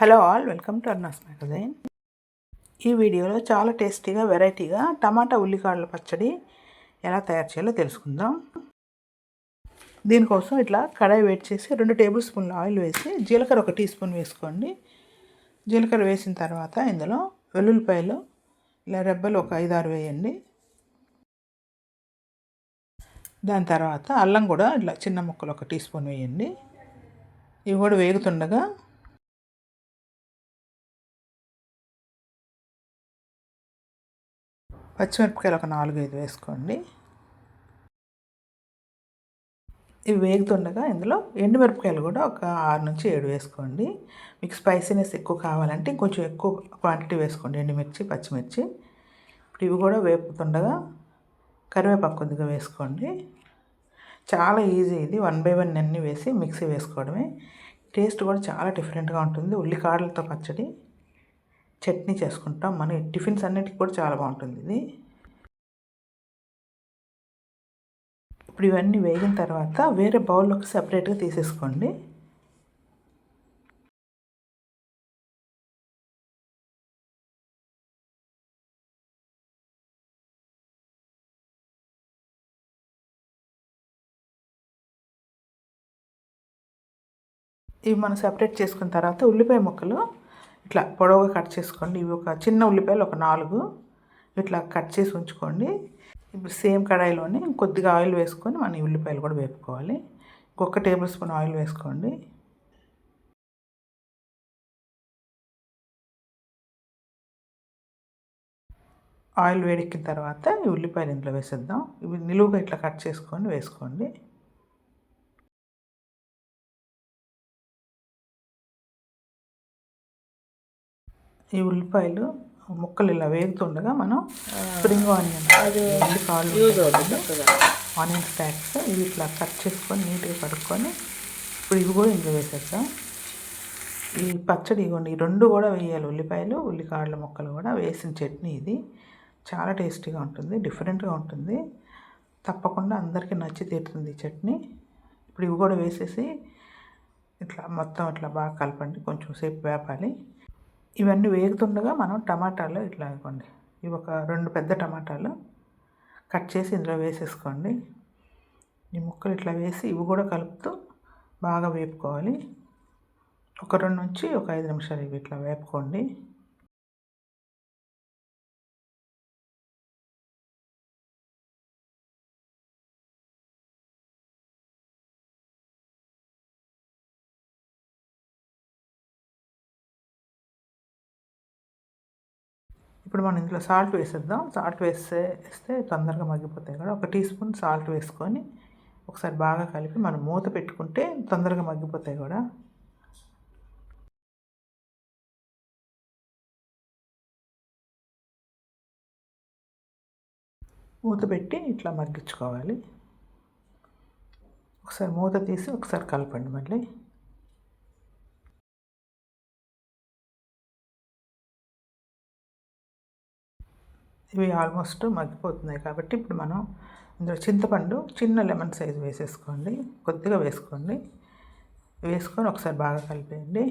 Hello all welcome to అర్నాస్ magazine. ఈ వీడియోలో చాలా టేస్టీగా వెరైటీగా టమాటా ఉల్లికాడల పచ్చడి ఎలా తయారు చేయాలో తెలుసుకుందాం. దీనికోసం ఇట్లా కడాయి వేడి చేసి రెండు టేబుల్ స్పూన్ల ఆయిల్ వేసి జీలకర్ర ఒక టీ స్పూన్ వేసుకోండి. జీలకర్ర వేసిన తర్వాత ఇందులో వెల్లుల్లిపాయలు ఇలా రెబ్బలు ఒక ఐదు ఆరు వేయండి. దాని తర్వాత అల్లం కూడా ఇట్లా చిన్న ముక్కలు ఒక టీ స్పూన్ వేయండి. ఇవి కూడా వేగుతుండగా పచ్చిమిరపకాయలు ఒక నాలుగు ఐదు వేసుకోండి. ఇవి వేగుతుండగా ఇందులో ఎండుమిరపకాయలు కూడా ఒక ఆరు నుంచి ఏడు వేసుకోండి. మీకు స్పైసీనెస్ ఎక్కువ కావాలంటే కొంచెం ఎక్కువ క్వాంటిటీ వేసుకోండి. ఎండుమిర్చి పచ్చిమిర్చి. ఇప్పుడు ఇవి కూడా వేపుతుండగా కరివేపాకు కొద్దిగా వేసుకోండి. చాలా ఈజీ ఇది. వన్ బై వన్ అన్నీ వేసి మిక్సీ వేసుకోవడమే. టేస్ట్ కూడా చాలా డిఫరెంట్గా ఉంటుంది. ఉల్లికాడలతో పచ్చడి. చట్నీ చేసుకుంటాం. మన టిఫిన్స్ అన్నిటికి కూడా చాలా బాగుంటుంది ఇది. ఇప్పుడు ఇవన్నీ వేగిన తర్వాత వేరే బౌల్లోకి సపరేట్గా తీసేసుకోండి. ఇవి మనం సపరేట్ చేసుకున్న తర్వాత ఉల్లిపాయ ముక్కలు ఇట్లా పొడవుగా కట్ చేసుకోండి. ఇవి ఒక చిన్న ఉల్లిపాయలు ఒక నాలుగు ఇట్లా కట్ చేసి ఉంచుకోండి. ఇప్పుడు సేమ్ కడాయిలోనే కొద్దిగా ఆయిల్ వేసుకొని మన ఈ ఉల్లిపాయలు కూడా వేపుకోవాలి. ఇంకొక టేబుల్ స్పూన్ ఆయిల్ వేసుకోండి. ఆయిల్ వేడెక్కిన తర్వాత ఈ ఉల్లిపాయలు ఇందులో వేసేద్దాం. ఇవి నిలువుగా ఇట్లా కట్ చేసుకొని వేసుకోండి. ఈ ఉల్లిపాయలు ముక్కలు ఇలా వేగుతుండగా మనం స్ప్రింగ్ ఆనియన్ కాళ్ళు ఆనియన్ స్టాక్స్ ఇవి ఇట్లా కట్ చేసుకొని నీట్గా కడుక్కొని ఇప్పుడు ఇవి కూడా ఇందులో వేసేద్దాం. ఈ పచ్చడి ఇవ్వండి ఈ రెండు కూడా వేయాలి. ఉల్లిపాయలు ఉల్లికాడల ముక్కలు కూడా వేసిన చట్నీ ఇది. చాలా టేస్టీగా ఉంటుంది డిఫరెంట్గా ఉంటుంది. తప్పకుండా అందరికీ నచ్చి తీరుతుంది ఈ చట్నీ. ఇప్పుడు ఇవి కూడా వేసేసి ఇట్లా మొత్తం ఇట్లా బాగా కలపండి కొంచెం సేపు వేపాలి. ఇవన్నీ వేగుతుండగా మనం టమాటాలు ఇట్లా ఇవ్వండి ఇవి ఒక రెండు పెద్ద టమాటాలు కట్ చేసి ఇందులో వేసేసుకోండి. ఈ ముక్కలు ఇట్లా వేసి ఇవి కూడా కలుపుతూ బాగా వేపుకోవాలి. ఒక రెండు నుంచి ఒక ఐదు నిమిషాలు ఇవి ఇట్లా వేపుకోండి. ఇప్పుడు మనం ఇందులో సాల్ట్ వేసేద్దాం. సాల్ట్ వేస్తే వేస్తే తొందరగా మగ్గిపోతాయి కూడా ఒక టీ స్పూన్ సాల్ట్ వేసుకొని ఒకసారి బాగా కలిపి మనం మూత పెట్టుకుంటే తొందరగా మగ్గిపోతాయి కూడా. మూత పెట్టి ఇట్లా మగ్గించుకోవాలి. ఒకసారి మూత తీసి ఒకసారి కలపండి మళ్ళీ. ఇవి ఆల్మోస్ట్ మగ్గిపోతున్నాయి కాబట్టి ఇప్పుడు మనం ఇందులో చింతపండు చిన్న లెమన్ సైజు వేసేసుకోండి. కొద్దిగా వేసుకోండి. వేసుకొని ఒకసారి బాగా కలిపేయండి.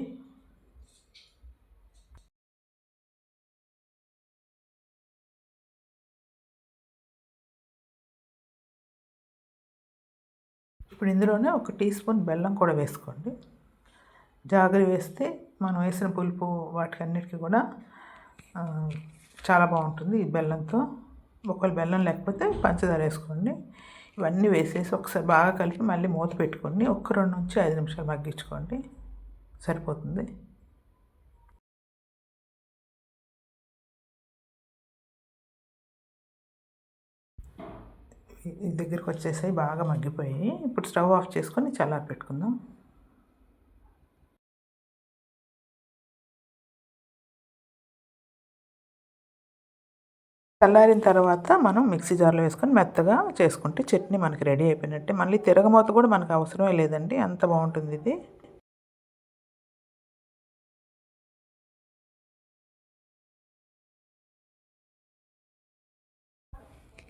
ఇప్పుడు ఇందులోనే ఒక టీ స్పూన్ బెల్లం కూడా వేసుకోండి. జాగ్రత్త వేస్తే మనం వేసిన పులుపు వాటికన్నిటికీ కూడా చాలా బాగుంటుంది ఈ బెల్లంతో. ఒకవేళ బెల్లం లేకపోతే పంచదార వేసుకోండి. ఇవన్నీ వేసేసి ఒకసారి బాగా కలిపి మళ్ళీ మూత పెట్టుకోండి. ఒక్క రెండు నుంచి ఐదు నిమిషాలు మగ్గించుకోండి. సరిపోతుంది. దగ్గరికి వచ్చేసాయి బాగా మగ్గిపోయి ఇప్పుడు స్టవ్ ఆఫ్ చేసుకొని చల్లారి పెట్టుకుందాం చల్లారిన తర్వాత మనం మిక్సీ జార్లో వేసుకొని మెత్తగా చేసుకుంటే చట్నీ మనకి రెడీ అయిపోయినట్టే. మళ్ళీ తిరగమూత కూడా మనకు అవసరమే లేదండి. అంత బాగుంటుంది ఇది.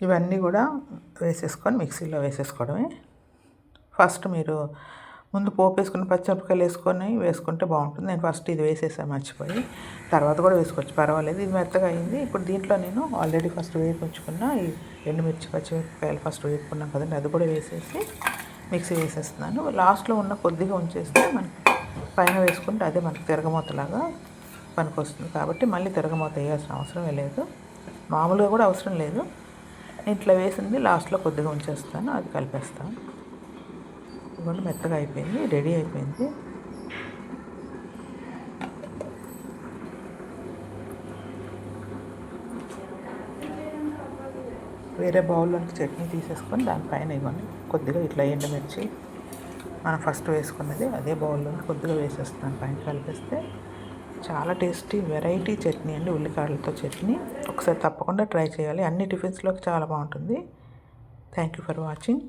ఇవన్నీ కూడా వేసేసుకొని మిక్సీలో వేసేసుకోవడమే. ఫస్ట్ మీరు ముందు పోపు వేసుకుని పచ్చిమిరపకాయలు వేసుకొని వేసుకుంటే బాగుంటుంది. నేను ఫస్ట్ ఇది వేసేసాను మర్చిపోయి. తర్వాత కూడా వేసుకోవచ్చు పర్వాలేదు. ఇది మెత్తగా అయింది. ఇప్పుడు దీంట్లో నేను ఆల్రెడీ ఫస్ట్ వేయించుకున్న ఈ ఎండుమిర్చి పచ్చిమిరపకాయలు ఫస్ట్ వేపుకున్నాం కదండి అది కూడా వేసేసి మిక్సీ వేసేస్తున్నాను. లాస్ట్లో ఉన్న కొద్దిగా ఉంచేస్తే మనకి పైన వేసుకుంటే అదే మనకి తిరగమూతలాగా పనికొస్తుంది. కాబట్టి మళ్ళీ తిరగమూత వేయాల్సిన అవసరమే లేదు. మామూలుగా కూడా అవసరం లేదు. ఇట్లా వేసింది లాస్ట్లో కొద్దిగా ఉంచేస్తాను అది కలిపేస్తాను. ఇవ్వండి మెత్తగా అయిపోయింది రెడీ అయిపోయింది. వేరే బౌల్లోకి చట్నీ తీసేసుకొని దానిపైన ఇవ్వండి. కొద్దిగా ఇట్లా ఎండమిర్చి. మనం ఫస్ట్ వేసుకున్నది అదే బౌల్లో కొద్దిగా వేసేస్తున్నాను. పైన కలిపేస్తే చాలా టేస్టీ వెరైటీ చట్నీ అండి ఉల్లికాడలతో చట్నీ. ఒకసారి తప్పకుండా ట్రై చేయాలి. అన్ని టిఫిన్స్లోకి చాలా బాగుంటుంది. Thank you for watching.